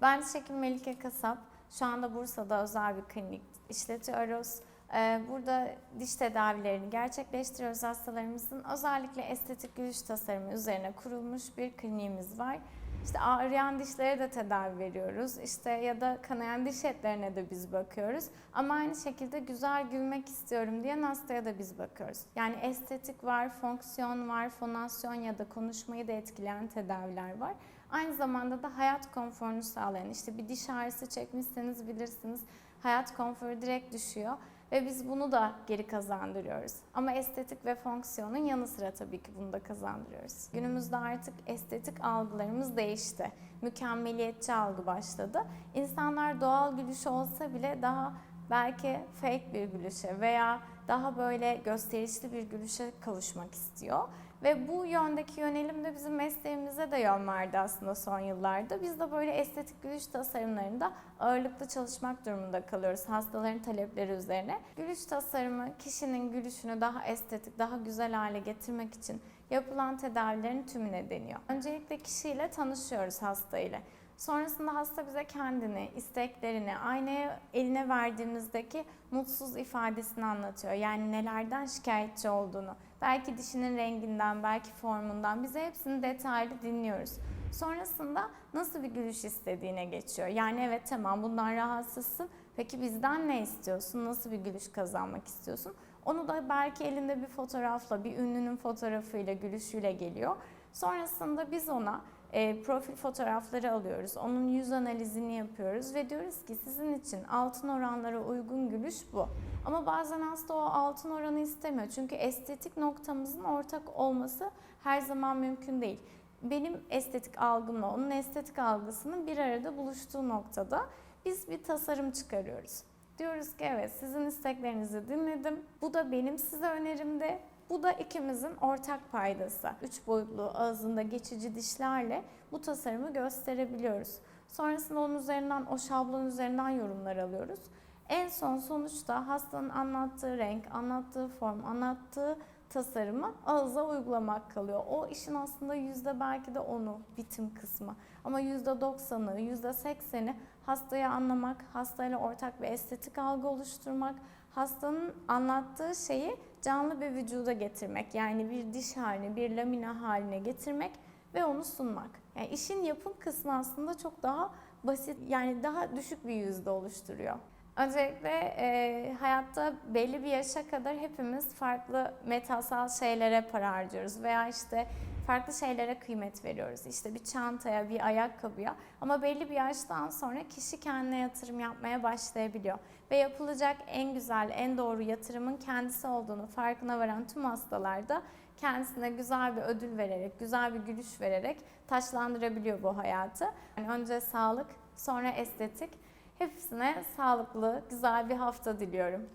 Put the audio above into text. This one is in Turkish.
Ben diş hekimi Melike Kasap. Şu anda Bursa'da özel bir klinik işletiyoruz. Ee, Burada diş tedavilerini gerçekleştiriyoruz hastalarımızın. Özellikle estetik gülüş tasarımı üzerine kurulmuş bir kliniğimiz var. İşte ağrıyan dişlere de tedavi veriyoruz. İşte ya da kanayan diş etlerine de biz bakıyoruz. Ama aynı şekilde güzel gülmek istiyorum diyen hastaya da biz bakıyoruz. Yani estetik var, fonksiyon var, fonasyon ya da konuşmayı da etkileyen tedaviler var. Aynı zamanda da hayat konforunu sağlayan, işte bir diş ağrısı çekmişseniz bilirsiniz hayat konforu direkt düşüyor ve biz bunu da geri kazandırıyoruz. Ama estetik ve fonksiyonun yanı sıra tabii ki bunu da kazandırıyoruz. Günümüzde artık estetik algılarımız değişti. Mükemmeliyetçi algı başladı. İnsanlar doğal gülüş olsa bile daha belki fake bir gülüşe veya daha böyle gösterişli bir gülüşe kavuşmak istiyor. Ve bu yöndeki yönelim de bizim mesleğimize de yön verdi aslında son yıllarda. Biz de böyle estetik gülüş tasarımlarında ağırlıklı çalışmak durumunda kalıyoruz hastaların talepleri üzerine. Gülüş tasarımı kişinin gülüşünü daha estetik, daha güzel hale getirmek için yapılan tedavilerin tümüne deniyor. Öncelikle kişiyle tanışıyoruz hasta ile. Sonrasında hasta bize kendini, isteklerini, aynaya eline verdiğimizdeki mutsuz ifadesini anlatıyor. Yani nelerden şikayetçi olduğunu. Belki dişinin renginden, belki formundan. Bize hepsini detaylı dinliyoruz. Sonrasında nasıl bir gülüş istediğine geçiyor. Yani evet tamam bundan rahatsızsın. Peki bizden ne istiyorsun? Nasıl bir gülüş kazanmak istiyorsun? Onu da belki elinde bir fotoğrafla, bir ünlünün fotoğrafıyla, gülüşüyle geliyor. Sonrasında biz ona e, profil fotoğrafları alıyoruz. Onun yüz analizini yapıyoruz ve diyoruz ki sizin için altın oranlara uygun gülüş bu. Ama bazen hasta o altın oranı istemiyor. Çünkü estetik noktamızın ortak olması her zaman mümkün değil. Benim estetik algımla onun estetik algısının bir arada buluştuğu noktada biz bir tasarım çıkarıyoruz. Diyoruz ki evet sizin isteklerinizi dinledim. Bu da benim size önerimde. Bu da ikimizin ortak paydası. Üç boyutlu ağzında geçici dişlerle bu tasarımı gösterebiliyoruz. Sonrasında onun üzerinden, o şablon üzerinden yorumlar alıyoruz. En son sonuçta hastanın anlattığı renk, anlattığı form, anlattığı tasarımı ağıza uygulamak kalıyor. O işin aslında yüzde belki de onu bitim kısmı. Ama yüzde doksanı, yüzde sekseni hastayı anlamak, hastayla ortak bir estetik algı oluşturmak, hastanın anlattığı şeyi canlı bir vücuda getirmek. Yani bir diş haline, bir lamina haline getirmek ve onu sunmak. Yani işin yapım kısmı aslında çok daha basit, yani daha düşük bir yüzde oluşturuyor. Öncelikle e, hayatta belli bir yaşa kadar hepimiz farklı metasal şeylere para harcıyoruz veya işte farklı şeylere kıymet veriyoruz. İşte bir çantaya, bir ayakkabıya ama belli bir yaştan sonra kişi kendine yatırım yapmaya başlayabiliyor. Ve yapılacak en güzel, en doğru yatırımın kendisi olduğunu farkına varan tüm hastalarda kendisine güzel bir ödül vererek, güzel bir gülüş vererek taşlandırabiliyor bu hayatı. Yani önce sağlık, sonra estetik. Hepsine sağlıklı, güzel bir hafta diliyorum.